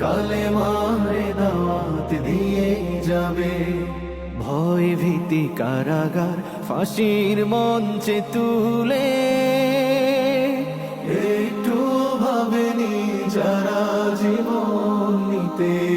কালে মারে দাওয়াত দিয়ে যাবে। ভয় ভীতি কারাগার ফাঁসির মঞ্চে তুলে। একটু ভাবেনি যারা জীবন নিতে